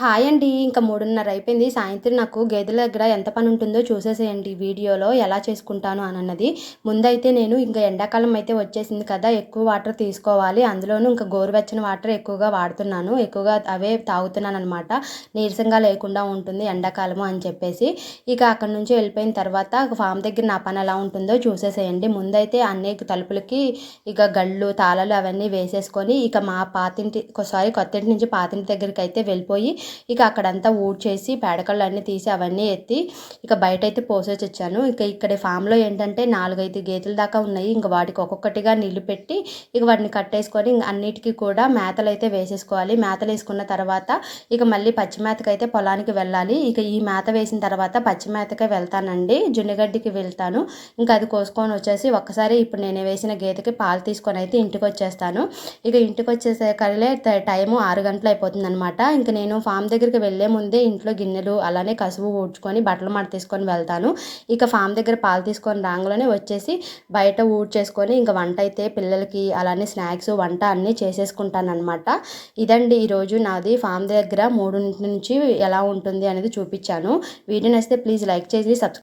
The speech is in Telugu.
హాయ్ అండి ఇంకా మూడున్నర అయిపోయింది. సాయంత్రం నాకు గేదెల దగ్గర ఎంత పని ఉంటుందో చూసేసేయండి వీడియోలో ఎలా చేసుకుంటాను అని అన్నది ముందైతే నేను ఇంకా ఎండాకాలం అయితే వచ్చేసింది కదా ఎక్కువ వాటర్ తీసుకోవాలి. అందులోనూ ఇంకా గోరువెచ్చని వాటర్ ఎక్కువగా వాడుతున్నాను. ఎక్కువగా అవే తాగుతున్నాను అనమాట నీరసంగా లేకుండా ఉంటుంది ఎండాకాలము అని చెప్పేసి. ఇక అక్కడ నుంచి వెళ్ళిపోయిన తర్వాత ఫామ్ దగ్గర నా పని ఎలా ఉంటుందో చూసేసేయండి. ముందైతే అన్ని తలుపులకి ఇక గళ్ళు తాళాలు అవన్నీ వేసేసుకొని ఇక మా పాతింటి సారీ కొత్త ఇంటి నుంచి పాతింటి దగ్గరికి అయితే వెళ్ళిపోయి ఇక అక్కడంతా ఊడ్చేసి పేడకళ్ళు అన్నీ తీసి అవన్నీ ఎత్తి ఇక బయట అయితే పోసేసి వచ్చాను. ఇక ఇక్కడ ఫామ్లో ఏంటంటే నాలుగైదు గేదెల దాకా ఉన్నాయి. ఇంకా వాటికి ఒక్కొక్కటిగా నీళ్ళు పెట్టి ఇక వాటిని కట్టేసుకొని అన్నిటికీ కూడా మేతలు అయితే వేసేసుకోవాలి. మేతలు వేసుకున్న తర్వాత ఇక మళ్ళీ పచ్చి మేతకైతే పొలానికి వెళ్ళాలి. ఇక ఈ మేత వేసిన తర్వాత పచ్చి మేతకే వెళ్తానండి. జున్నిగడ్డికి వెళ్తాను. ఇంకా అది కోసుకొని వచ్చేసి ఒక్కసారి ఇప్పుడు నేను వేసిన గేదెకి పాలు తీసుకొని అయితే ఇంటికి వచ్చేస్తాను. ఇక ఇంటికి వచ్చేసరికలే టైము ఆరు గంటలు అయిపోతుంది అనమాట ఇంకా నేను ఫామ్ దగ్గరికి వెళ్ళే ముందే ఇంట్లో గిన్నెలు అలానే కసువు ఊడ్చుకొని బట్టలు మడతీసుకొని వెళ్తాను. ఇక ఫామ్ దగ్గర పాలు తీసుకొని రాగానే వచ్చేసి బయట ఊడ్చేసుకొని ఇంకా వంట అయితే పిల్లలకి అలానే స్నాక్స్ వంట అన్నీ చేసేసుకుంటాను అనమాట ఇదండి ఈరోజు నాది. ఫామ్ దగ్గర మూడు నుంచి ఎలా ఉంటుంది అనేది చూపించాను. వీడియో నచ్చితే ప్లీజ్ లైక్ చేసి సబ్స్క్రైబ్